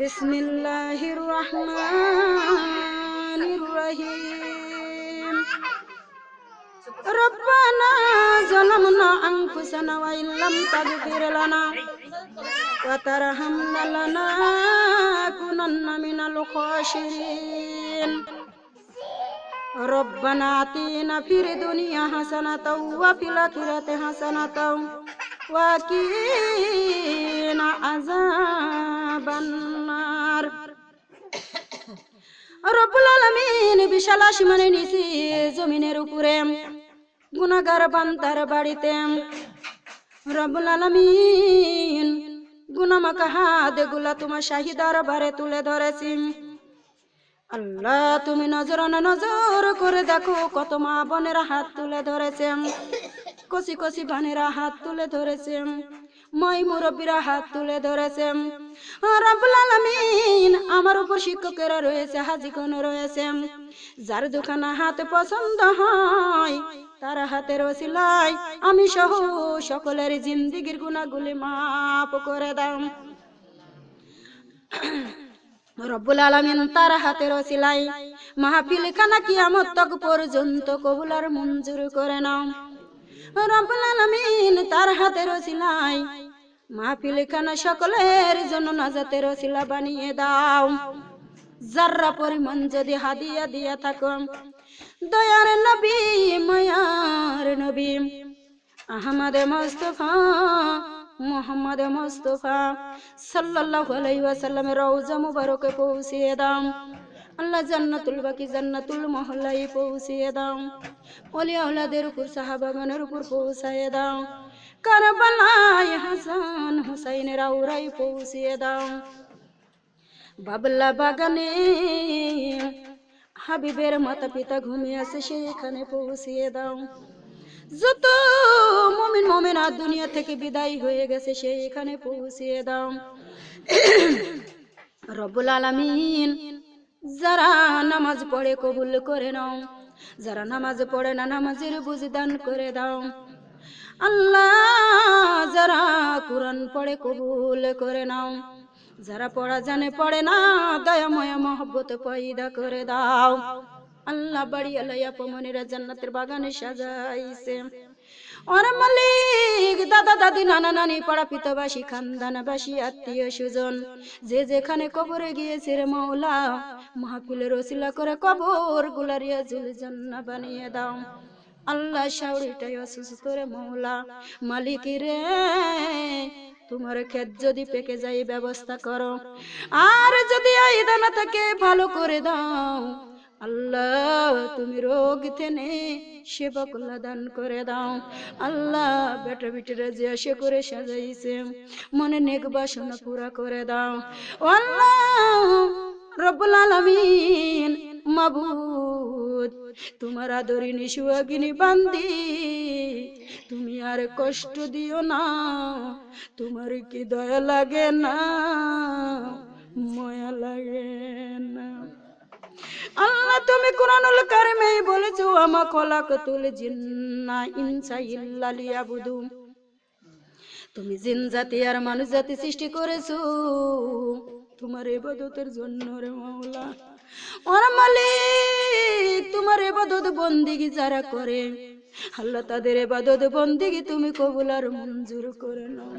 بسم الله الرحمن الرحيم ربنا ظلمنا أنفسنا وإن لم تغفر لنا وترحمنا لنكونن من الخاسرين ربنا آتنا في الدنيا حسنة وفي الآخرة حسنة وقنا عذاب النار রব্বুল আলামিন বিশাল আসমানে নিচে জমিনের উপরে গুনাগার বান্তার বাড়িতে রব্বুল আলামিন গুনামাকা হাতগুলা তোমার শাহিদার বারে তুলে ধরেছি। আল্লাহ, তুমি নজর নজর করে দেখো কত মা বোনেরা হাত তুলে ধরেছে কচি কচি বানেরা হাত তুলে ধরেছে মই মুরব্বীরা হাত তুলে ধরেছে। রব্বুল আলামিন আমার উপর শিক্ষকেরা রয়েছে, হাজিগণ রয়েছে। যার দোকানে হাত পছন্দ হয়, তার হাতের ওসিলাই আমি সহ সকলের জিন্দিগির গুণাগুলি মাপ করে দাও। রব্বুল আলামিন তার হাতের ওসিলাই মাহফিল খানা কিয়ামত তক পর্যন্ত কবুলার মঞ্জুর করে নাও। রব্বুল আলামিন তার হাতের ওসিলাই মাহফিল খানা সকলের জন্য নাজাতের ওসিলা বানিয়ে দাও? যার্রা পরিমাণ যদি হাদিয়া দিয়া থাকো। দয়ার নবী, মায়ার নবী। আহমদ মুস্তফা, মোহাম্মদ মুস্তফা, সাল্লাল্লাহু আলাইহি ওয়াসাল্লামের রওজা মুবারকে পৌঁছিয়ে দাও। আল্লাহ জান্নাতুল বাকি জান্নাতুল মহল্লায় পৌঁছিয়ে দাও। ওলি আওলাদের উপর, সাহাবাগণের উপর পৌঁছায় দাও। কারবালায় হাসান হুসাইনের আউরাই পৌঁছিয়ে দাও। বাবলা বাগানে হাবিবের মাতা পিতা ঘুমিয়ে আছে, সেখানে পৌঁছিয়ে দাও। যত মমিন মমিনা দুনিয়া থেকে বিদায় হয়ে গেছে সেইখানে পৌঁছিয়ে দাও। রব্বুল আলামিন যারা নামাজ পড়ে কবুল করে নাও, যারা নামাজ পড়ে না নামাজের বুঝ দান করে দাও। আল্লাহ যারা কোরআন পড়ে কবুল করে নাও, যারা পড়া জানে পড়ে না দয়াময় মহব্বত পয়দা করে দাও। আল্লাহ বাড়ি আলাইয়া পমনেরা জান্নাতের বাগানে সাজাইছে। ওর মালিক, দাদা, দাদি, নানা, নানি, পাড়া পিতাবাসী খানদানাবাসী আত্মীয় সুজন যে যেখানে কবরে গিয়েছে রে মৌলা মাহফিলের ওসিলা করে কবর গুলারিয়া জুল জান্না বানিয়ে দাও। আল্লাহ শাউরিটাই অসুস্থ রে মৌলা মালিক রে, তোমার ক্ষেত যদি পেকে যায় ব্যবস্থা করো। আর যদি এই দানা থেকে, ভালো করে দাও। আল্লাহ, তুমি রোগ থেনে সেবা কল্লা দান করে দাও। আল্লাহ, বেটা বিটিরা যে আসে করে সাজাইছে, মনে নেক বাসনা পুরা করে দাও। আল্লাহ, রব্বুল আলামিন, মাবুদ, তোমার আদরিনী সুয়াগিনী বান্দি, তুমি আর কষ্ট দিও না, তোমার কি দয়া লাগে না, ময়া লাগে আল্লাহ, তুমি কোরআনুল কারিমে বলেছ, আমা খলাকতুল জিন্না ইনসা ইল্লা লিয়াবুদু। তুমি জিন জাতি আর মানুষ জাতি সৃষ্টি করেছ। তোমার ইবাদতের জন্য রে মাওলা। ওর মালিক, তোমার ইবাদত বন্দিগি যারা করে, আল্লাহ তাদের এবাদত বন্দিগি তুমি কবুল আর মঞ্জুর করে নাও।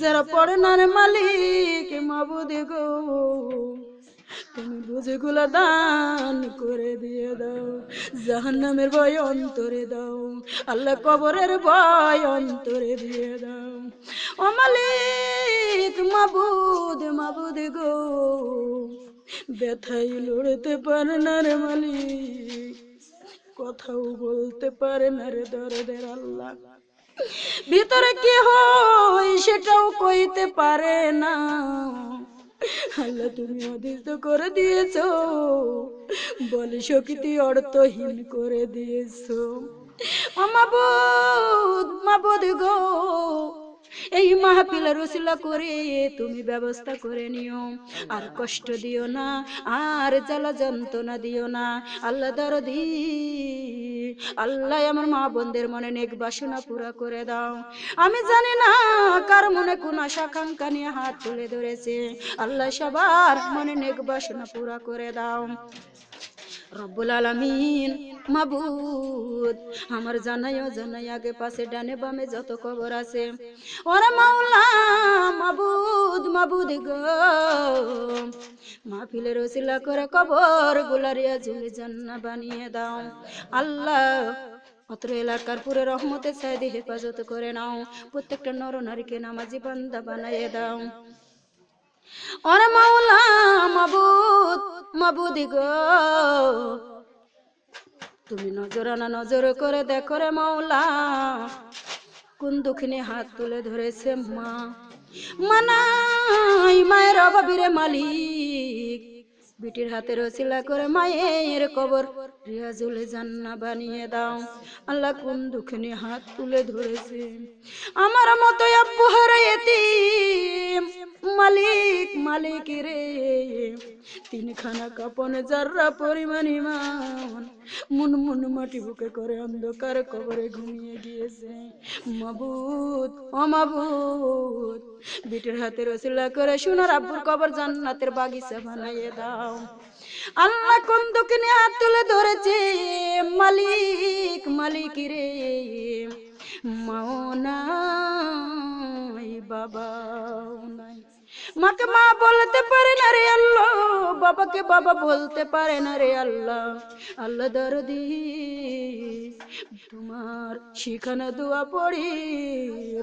যারা পড়ে না রে মালিক, মাবুদ গো। তুমি বুঝেগুলো দান করে দিয়ে দাও, জাহান্নামের ভয় অন্তরে দাও, আল্লাহ কবরের ভয় অন্তরে দিয়ে দাও। ও মালিক, মাবুদ মাবুদ গো ব্যথাই লড়তে পারে না রে মালিক, কথাও বলতে পারে না রে দরদের আল্লাহ। ভিতরে কি হয় সেটাও কইতে পারে না। আল্লাহ, তুমি অদিষ্ট করে দিয়েছ। বলে শক্তি অর্থহীন করে দিয়েছ। গো, এই মাহফিলের রসিলা করে তুমি ব্যবস্থা করে নিও। আর কষ্ট দিও না, আর জ্বালা যন্ত্রণা দিও না। আল্লাহ দরদি আল্লাহ আমার মা বোনদের মনে নেক বাসনা পুরা করে দাও। আমি জানি না কার মনে কোন আশা কাঙ্কা নিয়ে হাত তুলে ধরেছে। আল্লাহ সবার মনে নেক বাসনা পুরা করে দাও। রব্বুল আলামিন মাবুদ। আমার জানাই, আগে পাশে ডানে বামে যত কবর আছে। ওরে মাওলা মাবুদ মাবুদ গো। মাহফিলের ওসিলা করে কবর গুলারিয়া ঝুলে জান্না বানিয়ে দাও। আল্লাহ অত্র এলাকার পুরো রহমতে সাইদি হেফাজত করে নাও। প্রত্যেকটা নর নারীকে নামাজি বান্দা বানাইয়ে দাও। ওরে মাওলা মাবুদ মাবুদ গো। তুমি নজরানা নজর করে দেখো রে মাওলা কোন দুঃখিনী হাত তুলে ধরেছে মা। মানাই মায়ের অভাবীরে মালিক। বিটির হাতে রসিলা করে মায়ের কবর। রিয়াজুলে জান্না বানিয়ে দাও। আল্লাহ কোন দুঃখিনী হাত তুলে ধরেছে। আমার মতো আব্বু হারাইতি মালিক মালিক রে। তিনখানা কাপনে যার্রা পরিমাণ ইমান, মুন মুন মাটি বুকে করে অন্ধকার কবরে ঘুমিয়ে গিয়েছে। মাবুত ও মাবুদ, বিটের হাতে রসিলা করে সোনার আব্বুর কবর জান্নাতের বাগিচা বানাইয়ে দাও। আল্লাহ কোন দোকানে হাত তুলে ধরেছে? মালিক মালিক রে। মাও নাই, বাবাও নাই। মাকে মা বলতে পারে না রে আল্লাহ, বাবাকে বাবা বলতে পারে না রে আল্লাহ। আল্লাহ দরদি, তোমার শিখানা দোয়া পড়ি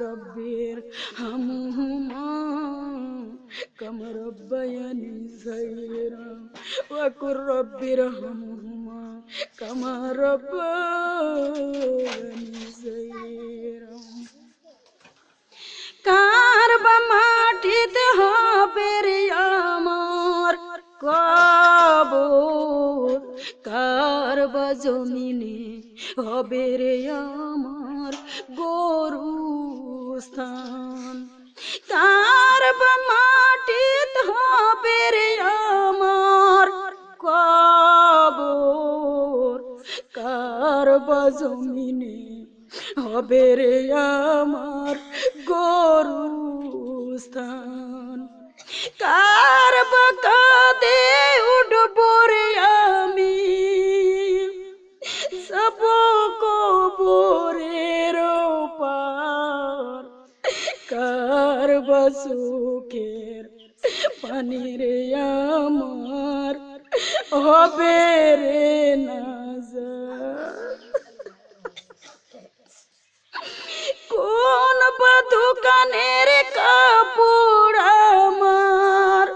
রব্বির হামুমা কামর রব্বায়ানি সাইরা ওয়াকুর রব্বির হামুমা কামা রব্বায়ানি সাইরা কার বা মাটিতে হবে রে আমার কবর? কার বা জমিনে হবে রে আমার গরু স্থান কার বা মাটিতে হবে আমার কবর। কার জমিনে হবে রে আমার গরু স্থান কার বাকাদে উঠব রে আমি? সব কবরের পার কার বসুকের পানি রে আমার হবে রে কোন দোকানের কাপড় আমার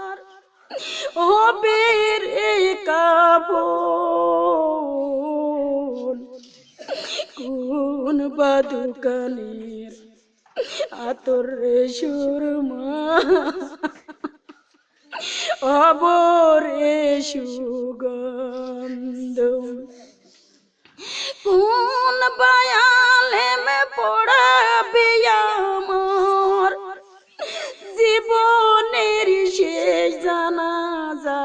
হবে রে কাপড় কোন বা দোকানের আতর রে সুরমা। অবরে সুগন্ধ কোন বায়ালে মে পড়াবে আমার? জীবনের শেষ জানাজা।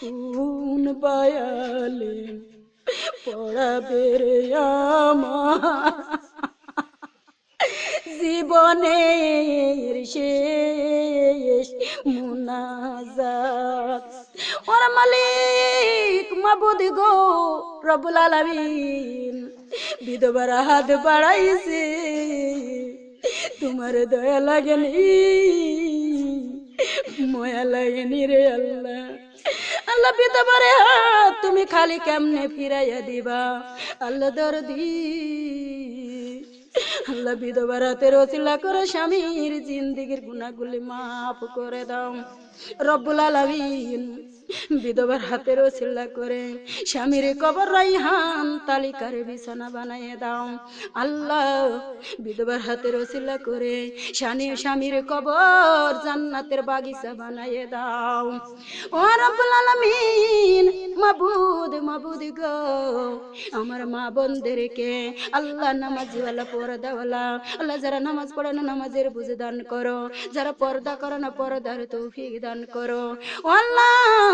কোন বায়ালে পড়াবে রে আমার? জীবনের শেষ মুনাজাত। ওর মালিক মাবুদ গো রবুল আলামিন, বিধবার হাত বাড়াইছে। তোমার দয়া লাগেনি, ময়া লাগেনি রে আল্লাহ। আল্লাহ বিধবারে হাত তুমি খালি কেমনে ফিরাইয়া দিবা? আল্লাহ দরদি আল্লাহ বিধবা রাতের ওসিলা করে স্বামীর জিন্দিগির গুণাগুলি মাফ করে দাও। রব্বুল আলামিন বিধবার হাতের ওসিলা করে। স্বামীর কবর রাইহান, তালিকার বিছানা বানাইয়ে দাও। আল্লাহ, বিধবার হাতের ওসিলা করে স্বামী স্বামীর কবর জান্নাতের বাগিচা বানাইয়ে দাও। ও রব্বুল আলামিন, মাবুদ মাবুদ গো, আমার মা বোনদেরকে আল্লাহ নামাজওয়ালা, পর্দাওয়ালা, আল্লাহ যারা নামাজ পড়ে না নামাজের বুঝে দান করো, যারা পর্দা করো না পর্দার তৌফিক দান করো। আল্লাহ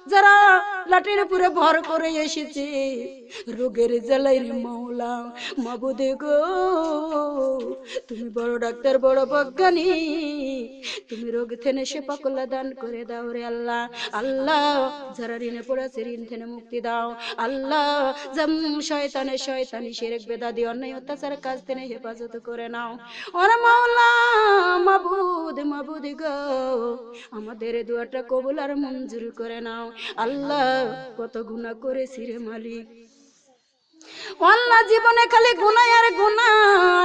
যারা লাঠির উপরে ভর করে এসেছে, রোগের জ্বালাই রে মৌলা মাবুদে গো, তুমি বড় ডাক্তার, বড় বজ্ঞানী তুমি রোগ থেনে সে পাকলা দান করে দাও রে আল্লাহ। আল্লাহ, যারা ঋণে পড়েছে, ঋণ থেনে মুক্তি দাও। আল্লাহ, যেম শয়তানে শয়তানি শিরেক বেদাদি, অন্যায় অত্যাচার কাজ থেকে হেফাজত করে নাও। ওরে মাওলা, মাবুদ মাবুদ গো, আমাদের দুয়াটা কবুল আর মঞ্জুর করে নাও। আল্লাহ কত গুণা করেছি রে মালিক। আল্লাহ জীবনে খালি গুনাহ আর গুনাহ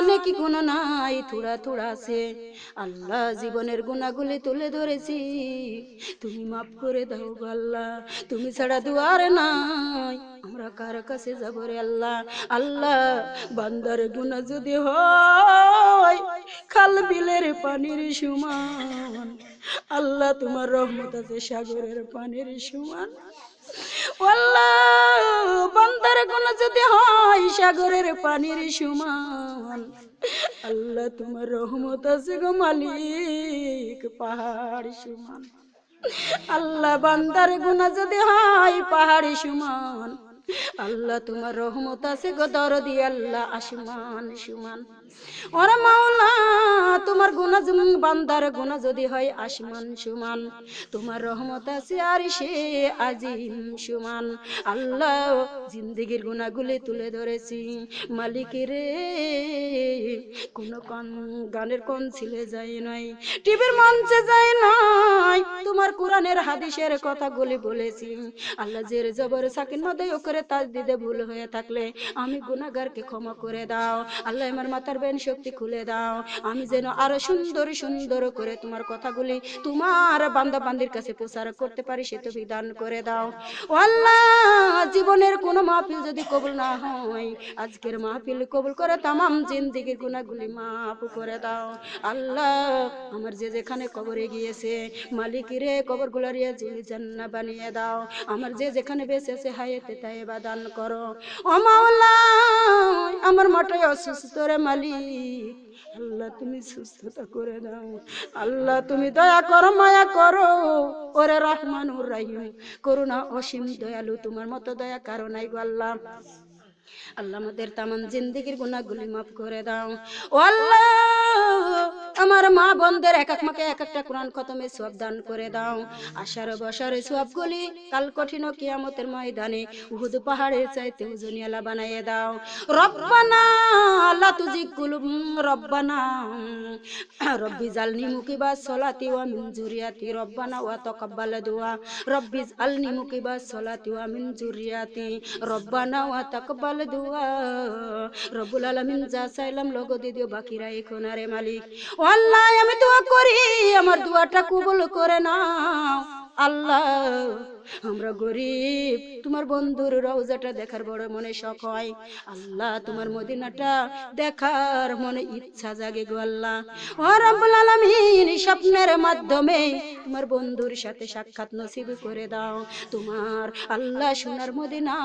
নাকি গুনাহ নাই, থোড়া থোড়া আছে আল্লাহ জীবনের গুনাহগুলি তুলে ধরেছি। তুমি মাফ করে দাও আল্লাহ, তুমি ছাড়া দুয়ার নাই। আমরা কার কাছে যাব রে আল্লাহ? আল্লাহ, বান্দার গুনাহ যদি হয়, খাল বিলের পানির সমান। আল্লাহ, তোমার রহমত আছে সাগরের পানির সমান। বান্দার গুণ যদি হয়, সাগরের পানির সমান। আল্লাহ তোমার রহমত আছে গো মালিক, পাহাড় সমান। আল্লাহ বান্দার গুণা যদি হয়, পাহাড়ি সমান। আল্লাহ তোমার রহমত আছে গো দরদি, আল্লাহ আসমান সমান। মাওলা, তোমার গুণা বান্দার গুণা যদি হয় আসমান সমান। তোমার রহমত আছে আর সে আজিম সমান। আল্লাহ গুণাগুলি তুলে ধরেছি। মালিক রে, কোন গানের ছিলে নাই। টিভির মঞ্চে যায় নাই। তোমার কোরআনের হাদিসের কথাগুলি বলেছি। আল্লাহ জের জবর সাকিন মদয় করে তাজ দিতে ভুল হয়ে থাকলে আমি গুনাহগারকে ক্ষমা করে দাও। আল্লাহ আমার মাথার বেন শক্তি খুলে দাও। আমি যেন আরও সুন্দর সুন্দর করে তোমার কথাগুলি তোমার বান্দা বান্দির কাছে প্রচার করতে পারি, সে তো বিধান করে দাও। জীবনের কোনো মাহফিল যদি কবুল না হয়, আজকের মাহফিল কবুল করে তামাম জিন্দিগির গুণাগুলি মাফ করে দাও। আল্লাহ, আমার যে যেখানে কবরে গিয়েছে, মালিক রে কবর গুলারিয়া জুলি জান্না বানিয়ে দাও। আমার যে যেখানে বেঁচে আছে, হায়েতে তাই বা দান করো। ও মাওলা, আমার মাটাই অসুস্থ রে মালিক আল্লাহ তুমি সুস্থতা করে দাও আল্লাহ তুমি দয়া করো, মায়া করো। ওরে রহমানুর রাহিম, করুণা অসীম দয়ালু, তোমার মতো দয়া কারও নাই গো আল্লাহ। আল্লাহ আমাদের তামান জিন্দিগির গুণাগুলি মাফ করে দাও। ও আল্লাহ, আমার মা বোনদের এক এক মাকে এক একটা কোরআন খতমে সব দান করে দাও। আশার বসার সবগুলি কাল কঠিন কিয়ামতের ময়দানে উহুদ পাহাড়ের চাইতে উজনিয়ালা বানাইয়ে দাও। রব্বানা লা তুজিগ কুলুব রব্বানা, রব্বি জালনি মুকিবা সলাতি ওয়া মিন জুরিয়াতি, রব্বানা ওয়া তাকাব্বাল দুআ রব্বি জালনি মুকিবা সলাতি ওয়া মিন জুরিয়াতি, রব্বানা ওয়া তাকাব্বাল দুআ রব্বুল আলামিন যা চাইলাম লোক দিয়ে দিও, বাকিরা এখন আরে মালিক। ও আল্লাহ আমি দোয়া করি, আমার দোয়াটা কবুল করে না আল্লাহ। আমরা গরিব। তোমার বন্ধুর রওজাটা দেখার বড় মনে শখ হয়। আল্লাহ, তোমার মদিনাটা দেখার মনে ইচ্ছা জাগে গো আল্লাহ। ও স্বপ্নের মাধ্যমে তোমার বন্ধুর সাথে সাক্ষাৎ নসিব করে দাও। তোমার আল্লাহ সোনার মদিনা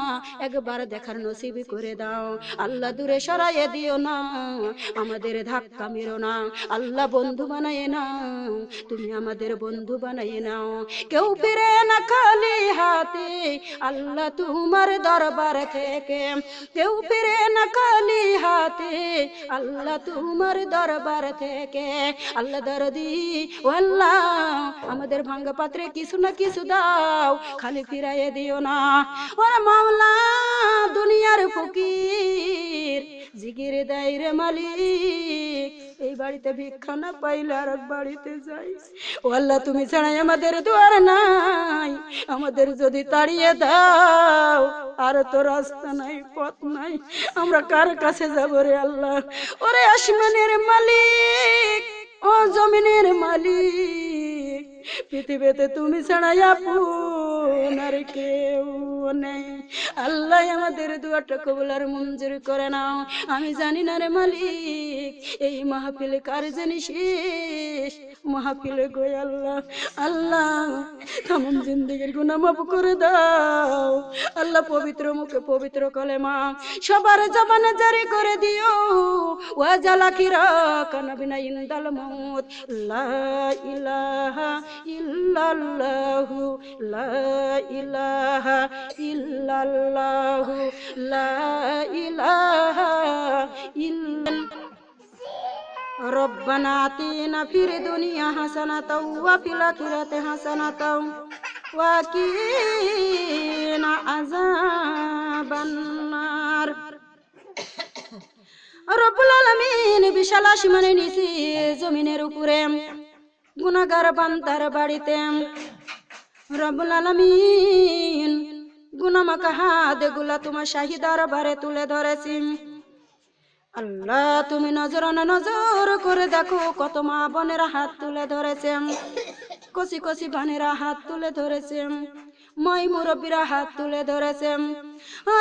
একবার দেখার নসিব করে দাও। আল্লাহ দূরে সরাইয়ে দিও না, আমাদের ধাক্কা মেরো না। আল্লাহ বন্ধু বানায় নাও, তুমি আমাদের বন্ধু বানায় নাও। কেউ ফিরে না খালি হাতে, আল্লাহ তোমার দরবার থেকে। কেউ ফিরে না কালি হাতে, আল্লাহ তোমার দরবার থেকে। আল্লাহ দরদি, ও আল্লাহ, আমাদের ভাঙ্গা পাত্রে কিছু না কিছু দাও, খালি ফিরাইয়ে দিও না। ওরা মাওলা, দুনিয়ার ফকির, জিগির দেয় রে মালিক এই বাড়িতে ভিক্ষা না পাইলে আর বাড়িতে যাই। ও আল্লাহ, তুমি ছাড়াই আমাদের দুয়ার নাই। আমাদের যদি তাড়িয়ে দাও, আর তো রাস্তা নাই, পথ নাই। আমরা কার কাছে যাব রে আল্লাহ? ওরে আসমানের মালিক, ও জমিনের মালিক, পৃথিবীতে তুমি ছাড়াই আপন আর কেউ নেই। আল্লাহ আমাদের দুয়াটা কবুল আর মঞ্জুর করে নাও। আমি জানি না রে মালিক, এই মাহফিল কার জানি শেষ? মাহফিলে গই আল্লাহ আল্লাহ তামাম জিন্দগির গুনাহ মাফ করে দাও। আল্লাহ পবিত্র মুখে পবিত্র কলেমা, সবার জবানে জারি করে দিও। ওয়া জালাকিরা কানাবিনা ইনদাল মউত, লা ইলাহা ইল্লাল্লাহু, লা ইলাহা ইল্লাল্লাহু লা ইলাহা ইল্লা ربنا آتنا في الدنيا حسنة وفي الآخرة حسنة وقنا عذاب النار রব্বুল আলামিন বিশাল আসমানের নিচে জমিনের উপরে গুনাগার বান্তার বাড়িতে রব্বুল আলমিন গুনামাকা হাতগুলা তোমার শাহিদার বারে তুলে ধরেছি। আল্লাহ, তুমি নজর নজর করে দেখো কত মা বোনেরা হাত তুলে ধরেছে কষি কষি বানেরা হাত তুলে ধরেছে মই মুরব্বীরা হাত তুলে ধরেছে।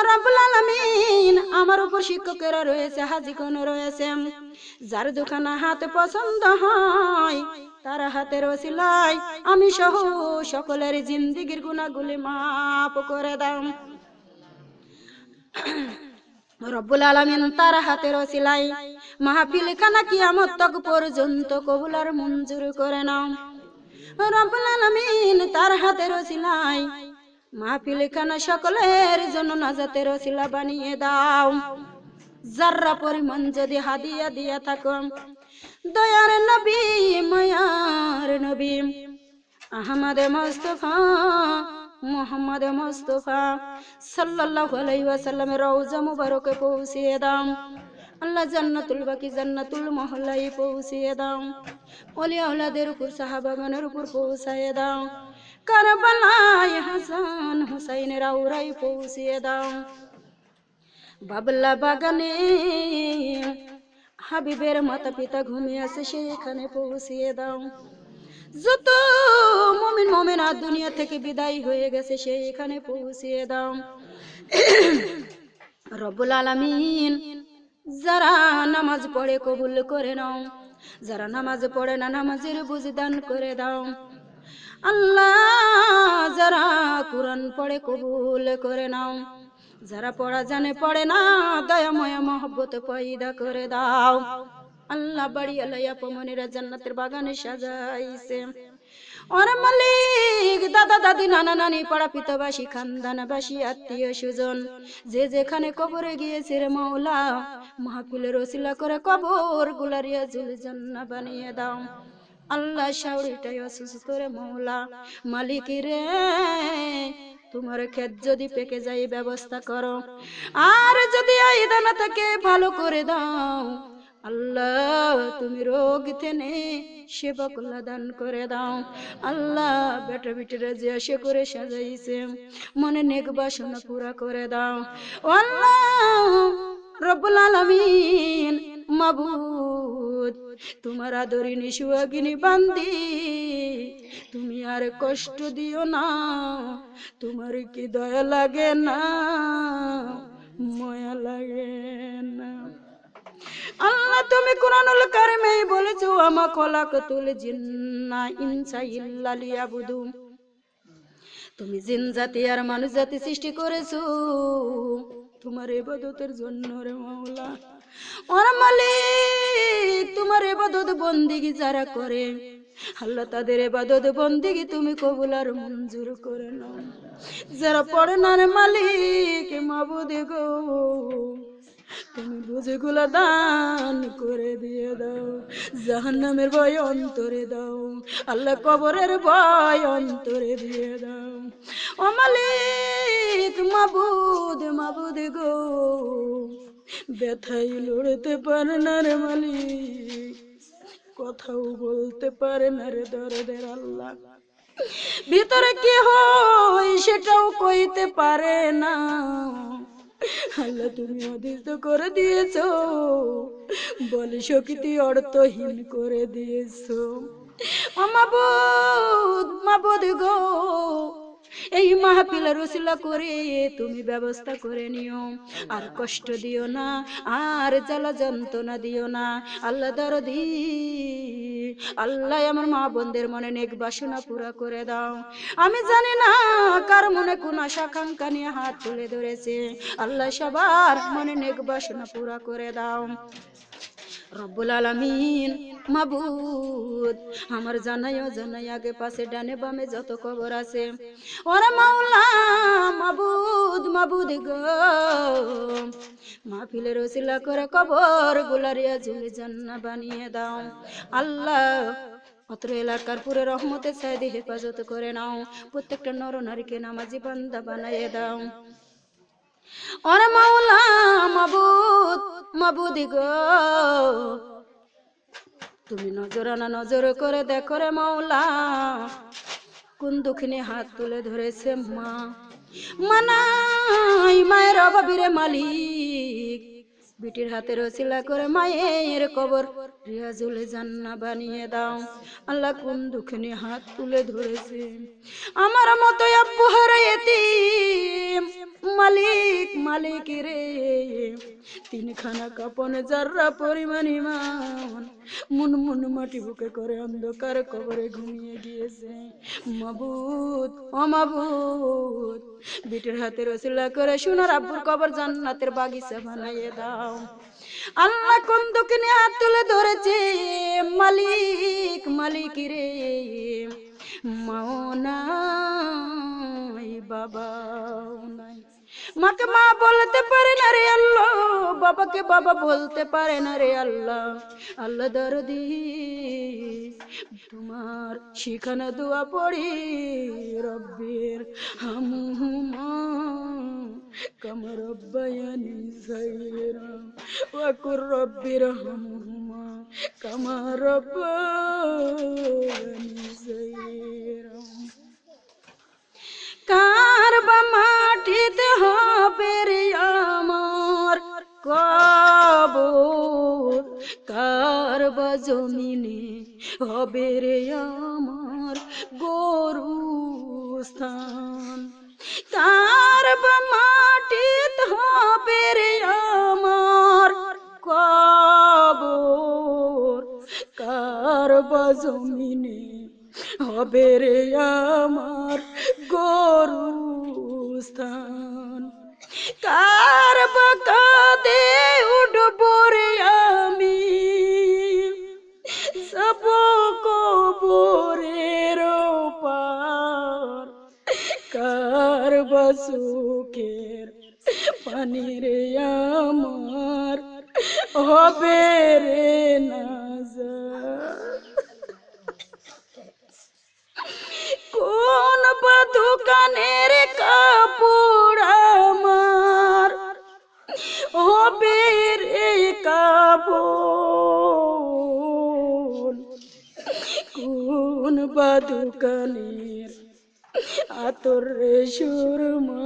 রব্বুল আলামিন আমার উপর শিক্ষকেরা রয়েছে হাজিগণ রয়েছে। যার দোকানে হাত পছন্দ হয়, তার হাতের ওসিলাই আমি সহ সকলের জিন্দিগির গুণাগুলি মাপ করে দাও। রব্বুল আলামিন তার হাতের ওসিলাই মাহফিল খানা কিয়ামত তক পর্যন্ত কবুলার মঞ্জুর করে নাও। রব্বুল আলামিন তার হাতের ওসিলাই মাহফিল খানা সকলের জন্য নাজাতের ওসিলা বানিয়ে দাও। যার্রা পরিমাণ যদি হাদিয়া দিয়া থাকো। দয়ার নবী, মায়ার নবী। আহমদ মুস্তফা, মোহাম্মদ মুস্তফা। সাল্লাল্লাহু আলাইহি ওয়াসাল্লামের রওজা মুবারকে পৌঁছিয়ে দাও। আল্লাহ জান্নাতুল বাকি জান্নাতুল মহল্লায় পৌঁছিয়ে দাও। ওলি আওলাদের উপর, সাহাবাগণের উপর পৌঁছায় দাও। কারবালায় হাসান হুসাইনের আউরাই পৌঁছিয়ে দাও। বাবলা বাগানে হাবিবের মাতা পিতা ঘুমিয়ে আছে, সেখানে পৌঁছিয়ে দাও। যত মমিন মমিন আর দুনিয়া থেকে বিদায় হয়ে গেছে সেইখানে পৌঁছিয়ে দাও। রব্বুল আলামিন যারা নামাজ পড়ে কবুল করে নাও, যারা নামাজ পড়ে না নামাজের বুঝদান করে দাও। আল্লাহ যারা কোরআন পড়ে কবুল করে নাও, যারা পড়া জানে পড়ে না, দয়াময় মহব্বত পয়দা করে দাও। আল্লাহ বাড়ি আলাইয়া পমনিরা জান্নাতের বাগানে সাজাইছে। ওর মালিক, দাদা, দাদি, নানা, নানি আত্মীয় যে যেখানে কবরে গিয়েছে রে করে কবর বানিয়ে দাও। আল্লাহ রে তোমার ক্ষেত যদি পেকে যায় ব্যবস্থা করো। আর যদি এই দানা থেকে ভালো করে দাও। আল্লাহ, তুমি রোগ থেনে সেবা কল্লা দান করে দাও। আল্লাহ, বেটা বিটিরা যে আসে করে সাজাইছে, মনে নেক বাসনা পুরা করে দাও। আল্লাহ, রব্বুল আলামিন মাবুদ, তোমার আদরিনী সুয়াগিনী বান্দি, তুমি আর কষ্ট দিও না, তোমার কি দয়া লাগে না, ময়া লাগে আল্লাহ, তুমি কোরআনুল কারিমে বলেছ, আমা খলাকতুল জিন্না ইনসা ইল্লা লিয়াবুদু। তুমি জিন জাতি আর মানুষ জাতি সৃষ্টি করেছ। তোমার ইবাদতের জন্য রে মাওলা। ওর মালিক, তোমার ইবাদত বন্দিগি যারা করে, আল্লাহ তাদের এবাদত বন্দিগি তুমি কবুল আর মঞ্জুর করে নাও। যারা পড়ে না রে মালিক, মাবুদ গো। তুমি বুঝেগুলো দান করে দিয়ে দাও। জাহান্নামের ভয় অন্তরে দাও। আল্লাহ কবরের ভয় অন্তরে দিয়ে দাও। ও মালিক মাবুদ মাবুদ গো। ব্যথাই লড়তে পারে না রে মালিক। কথাও বলতে পারে না রে দরদের আল্লাহ। ভিতরে কি হয় সেটাও কইতে পারে না। আল্লাহ, তুমি অদিত করে দিয়েছ। বলে শক্তি অর্থহীন করে দিয়েছ। গো, এই মাহফিলের রসিলা করে তুমি ব্যবস্থা করে নিও। আর কষ্ট দিও না, আর জ্বালা যন্ত্রণা দিও না। আল্লাহ দরদি আল্লাহ আমার মা বোনদের মনে নেক বাসনা পুরা করে দাও। আমি জানি না কার মনে কোন আশা আকাঙ্ক্ষা নিয়ে হাত তুলে ধরেছে। আল্লাহ সবার মনে নেক বাসনা পুরা করে দাও। রব্বুল আলামিন, মাবুদ। আমার জানাই আগে পাশে, ডানে বামে যত কবর আছে। ওরে মাওলা, মাবুদ মাবুদ গো। মাহফিলের ওসিলা করে কবর গুলারিয়া ঝুলে জান্না বানিয়ে দাও। আল্লাহ, অত্র এলাকার পুরো রহমতের সাইদে হেফাজত করে নাও। প্রত্যেকটা নর নারীকে নামাজি বান্দা বানাইয়ে দাও। ওরে মাওলা মাবুদ, মাবুদি গো। তুমি নজর আনা নজর করে দেখো রে মাওলা, কোন দুঃখিনী হাত তুলে ধরেছে মা। মানাই মায়ের অভাবীরে মালিক, বিটির হাতে রসিলা করে মায়ের কবর। রিয়াজুলে জান্না বানিয়ে দাও। আল্লাহ কোন দুঃখিনী হাত তুলে ধরেছে। আমার মতো আব্বু হারাইতি মালিক মালিক রে। তিনখানা কাপন যার্রা পরিমাণ ইমান, মুন মুন মাটি বুকে করে অন্ধকার কবরে ঘুমিয়ে গিয়েছে। মাবুদ, ও বিটির হাতে রসিলা করে সোনার আব্বুর কবর জান্নাতের বাগিচা বানাইয়ে দাও। আল্লাহ কোন দোকানে হাত তুলে ধরেছে? মালিক মালিক রে। মাও নাই বাবাও নাই। মাকে মা বলতে পারে না রে আল্লাহ, বাবাকে বাবা বলতে পারে না রে আল্লাহ। আল্লাহ দরদি, তোমার শিখানো দোয়া পড়ি, রব্বির হামুহুমা রব্বির হামুহুমা, কামা রব্বায়ানি সাইরা। কার বা মাটিতে আমার কবর? কার বা জমিনে হবে রে আমার গরু স্থান কার বা মাটিতে হবে রে আমার কবর? কার জমিনে হবে রে আমার গরু স্থান। কার বাকাদে উঠব রে আমি? সব কবরের পার কার বসুকের পানি রে আমার? হবে আতর রে সুরমা।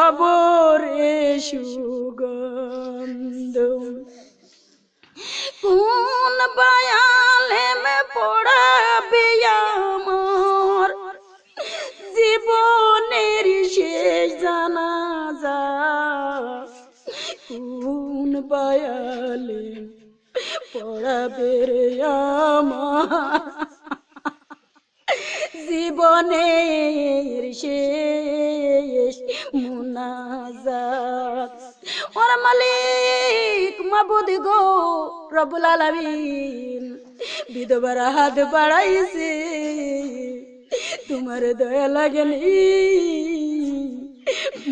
অবরে সুগন্ধ কোন বায়ালে মে পড়াবে আমার? জীবনের শেষ জানাজা। কোন বায়ালে পড়াবে রে আমার? জীবনের শেষ মুনাজাত। ওর মালিক মাবুদ গো রবুল আলামিন, বিধবার হাত বাড়াইছে। তোমার দয়া লাগেনি,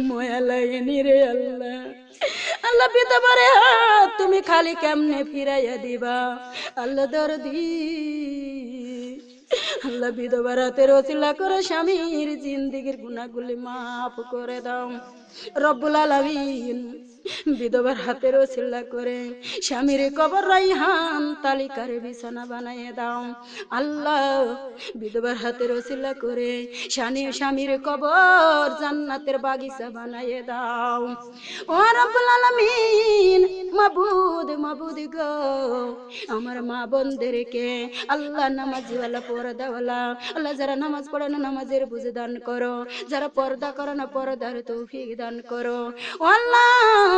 ময়া লাগেনি রে আল্লাহ। আল্লাহ বিধবারে হাত তুমি খালি কেমনে ফিরাইয়া দিবা? আল্লাহ দরদি আল্লাহ বিধবা রাতের ওসিলা করে স্বামীর জিন্দিগির গুণাগুলি মাফ করে দাও। রব্বুল আলামিন বিধবার হাতের ওসিলা করে। স্বামীর কবর রাইহান, তালিকার বিছানা বানাইয়ে দাও। আল্লাহ, বিধবার হাতের ওসিলা করে স্বামী স্বামীর কবর জান্নাতের বাগিচা বানাইয়ে দাও। ও রব্বুল আলামিন, মাবুদ মাবুদ গো, আমার মা বোনদেরকে আল্লাহ নামাজিওয়ালা, পর্দাওয়ালা, আল্লাহ যারা নামাজ পড়ে না নামাজের বুঝে দান করো, যারা পর্দা করে না পর্দার তৌফিক দান করো। আল্লাহ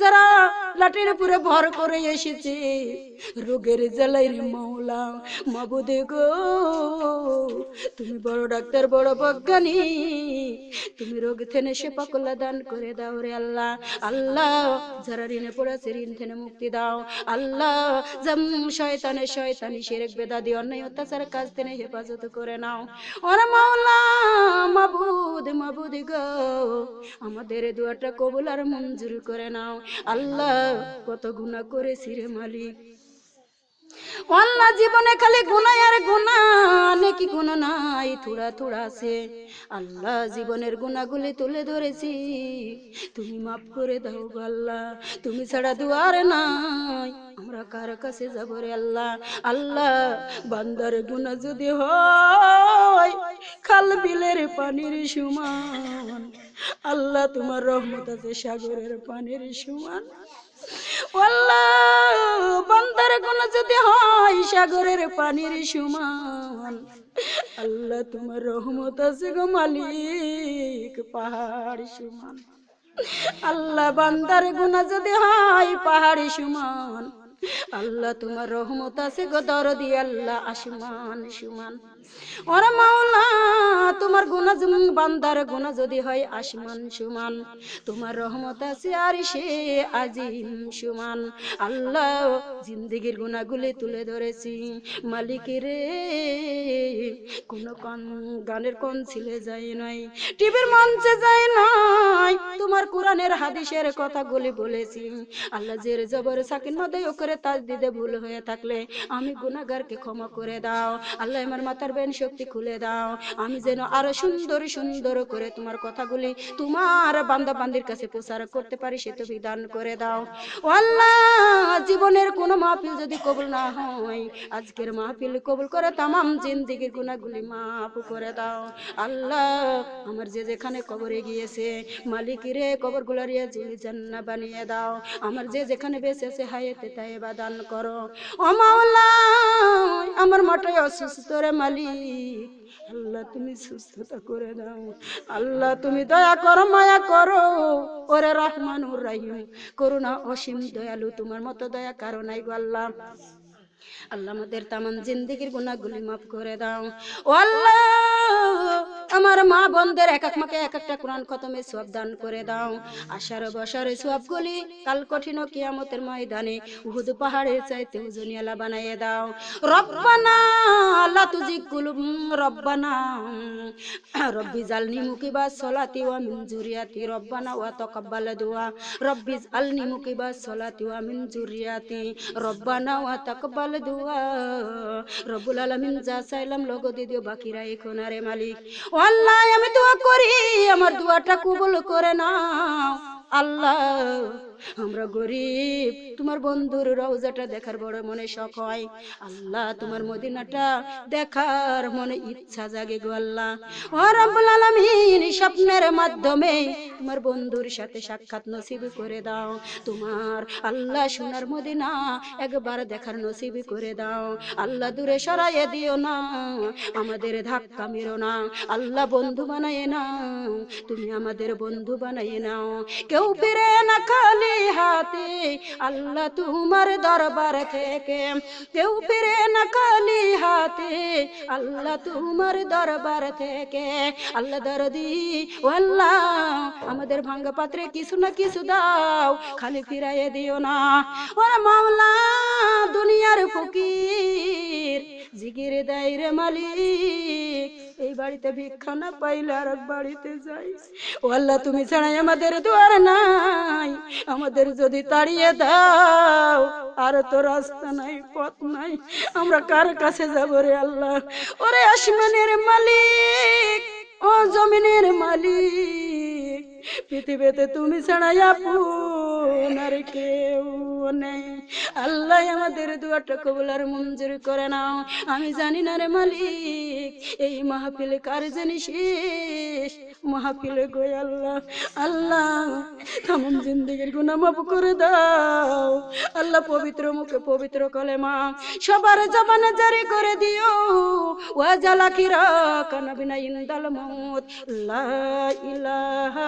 যারা লাঠির উপরে ভর করে এসেছে, রোগের জ্বালাই রে মৌলা মাবুদে গো, তুমি বড় ডাক্তার, বড় বজ্ঞানী। তুমি রোগ থেনে সেপা কল্লা দান করে দাও রে আল্লাহ। আল্লাহ, যারা ঋণে পড়েছে, ঋণ থেনে মুক্তি দাও। আল্লাহ জাম শয়তানে শয়তানি শিরক বেদাদি অন্যায় অত্যাচার কাজ থেকে হেফাজত করে নাও। ওরে মাওলা মাবুদ মাবুদ গো, আমাদের দুয়াটা কবুল আর মঞ্জুর করে নাও। আল্লাহ কত গুনাহ করেছি রে মালিক। আল্লাহ জীবনে খালি গুনাহ আর গুনাহ, নাকি গুণ নাই, থোড়া থোড়া আছে। আল্লাহ জীবনের গুনাহগুলি তুলে ধরেছি। তুমি মাফ করে দাও আল্লাহ, তুমি ছাড়া দুয়ার নাই। আমরা কার কাছে যাব রে আল্লাহ? আল্লাহ, বান্দার গুনাহ যদি হয়, খাল বিলের পানির সমান। আল্লাহ তোমার রহমত আছে সাগরের পানির সমান। আল্লাহ বান্দার গুণ যদি হয় সাগরের পানির সমান। আল্লাহ তোমার রহমত আছে গো মালিক, পাহাড় সমান। আল্লাহ বান্দার গুণা যদি হয় পাহাড়ি সমান। আল্লাহ তোমার রহমত আছে গো দরদি, আল্লাহ আসমান সমান। ওরা মাওলা, তোমার গুণা বান্দার গুণা যদি হয় আসমান সমান। তোমার রহমত আছে আর সে আজিম সমান। আল্লাহ গুণাগুলি তুলে ধরেছি। মালিকের কোন কন, গানের ছিলে যায় নাই। টিভির মঞ্চে যায় নাই। তোমার কোরআনের, হাদিসের কথাগুলি বলেছি। আল্লাহ জের জবর সাকিন মধ্যে করে তাজ দিতে ভুল হয়ে থাকলে আমি গুনাহগারকে ক্ষমা করে দাও। আল্লাহ আমার মাথার বেন শক্তি খুলে দাও। আমি যেন আরও সুন্দর সুন্দর করে তোমার কথাগুলি তোমার বান্দা বান্দির কাছে প্রচার করতে পারি, সে তো বিধান করে দাও। আল্লাহ, জীবনের কোনো মাহফিল যদি কবুল না হয়, আজকের মাহফিল কবুল করে তামাম জিন্দিগির গুণাগুলি মাফ করে দাও। আল্লাহ, আমার যে যেখানে কবরে গিয়েছে, মালিক রে কবর গুলারিয়া জান্না বানিয়ে দাও। আমার যে যেখানে বেঁচে আছে, হায়েতে তাই বাদান করো। ও মাওলা, আমার মাটাই অসুস্থ রে মালিক। আল্লাহ, তুমি সুস্থতা করে দাও আল্লাহ, তুমি দয়া করো, মায়া করো। ওরে রহমানুর রাহিম। করুণা অসীম দয়ালু, তোমার মতো দয়া কারও নাই গো আল্লাহ। আল্লাহ, আমাদের তামান জিন্দিগির গুণাগুলি মাফ করে দাও। ও আল্লাহ আমার মা বোনদের এক এক মাকে এক একটা কোরআন খতমে সব দান করে দাও। আশার বসারে সবগুলি কাল কঠিন কিয়ামতের ময়দানে উহুদ পাহাড়ের চাইতে উজনিয়ালা বানাইয়ে দাও। রব্বানা লা তুজিগ কুলুব, রব্বানা, রব্বি জালনি মুকিবা সলাতি ওয়া মিন জুরিয়াতি, রব্বানা ওয়া তাকাব্বাল দুআ রব্বি জালনি মুকিবা সলাতি ওয়া মিন জুরিয়াতি, রব্বানা ওয়া তাকাব্বাল দুআ রব্বুল আলামিন যা চাইলাম লোক দিদিও বাকিরা এখন আরে মালিক। আল্লাহ আমি দোয়া করি আমার দোয়াটা কবুল করে নাও। আল্লাহ। আমরা গরিব, তোমার বন্ধুর রওজাটা দেখার বড় মনে শখ হয়। আল্লাহ তোমার মদিনাটা দেখার মনে ইচ্ছা জাগে গো আল্লাহ। স্বপ্নের মাধ্যমে তোমার বন্ধুর সাথে সাক্ষাৎ নসিব করে দাও। তোমার আল্লাহ সোনার মদিনা একবার দেখার নসিব করে দাও। আল্লাহ দূরে সরাইয়ে দিও না, আমাদের ধাক্কা মেরো না। আল্লাহ বন্ধু বানায় নাও, তুমি আমাদের বন্ধু বানায় নাও। কেউ ফিরে না খালি হাতে। আল্লাহ তোমার দরবার থেকে কেউ ফিরে না খালি হাতে। আল্লাহ তোমার দরবার থেকে আল্লাহ দরদি ও আল্লাহ আমাদের ভাঙ্গা পাত্রে কিছু না কিছু দাও, খালি ফিরাইয়ে দিও না। ওরা মামলা দুনিয়ার ফকির, জিগির দেয় রে মালিক এই বাড়িতে ভিক্ষা না পাইলে আর বাড়িতে যাই। ও আল্লাহ, তুমি ছাড়াই আমাদের দুয়ার নাই। আমাদের যদি তাড়িয়ে দাও, আর তো রাস্তা নাই, পথ নাই। আমরা কার কাছে যাব রে আল্লাহ? ওরে আসমানের মালিক, ও জমিনের মালিক। পৃথিবীতে তুমি ছাড়াই আপন আর কেউ নেই। আল্লাহ আমাদের দুয়াটা কবুল আর মঞ্জুর করে নাও। আমি জানি না রে মালিক, এই মাহফিল কার জানি শেষ? মাহফিলে গই আল্লাহ আল্লাহ তামাম জিন্দিগির গুনাহ মাফ করে দাও। আল্লাহ পবিত্র মুখে পবিত্র কলেমা সবার জবানে জারি করে দিও। ওয়াজাল আখিরাক নবিনা ইনদাল মাউত, লা ইলাহা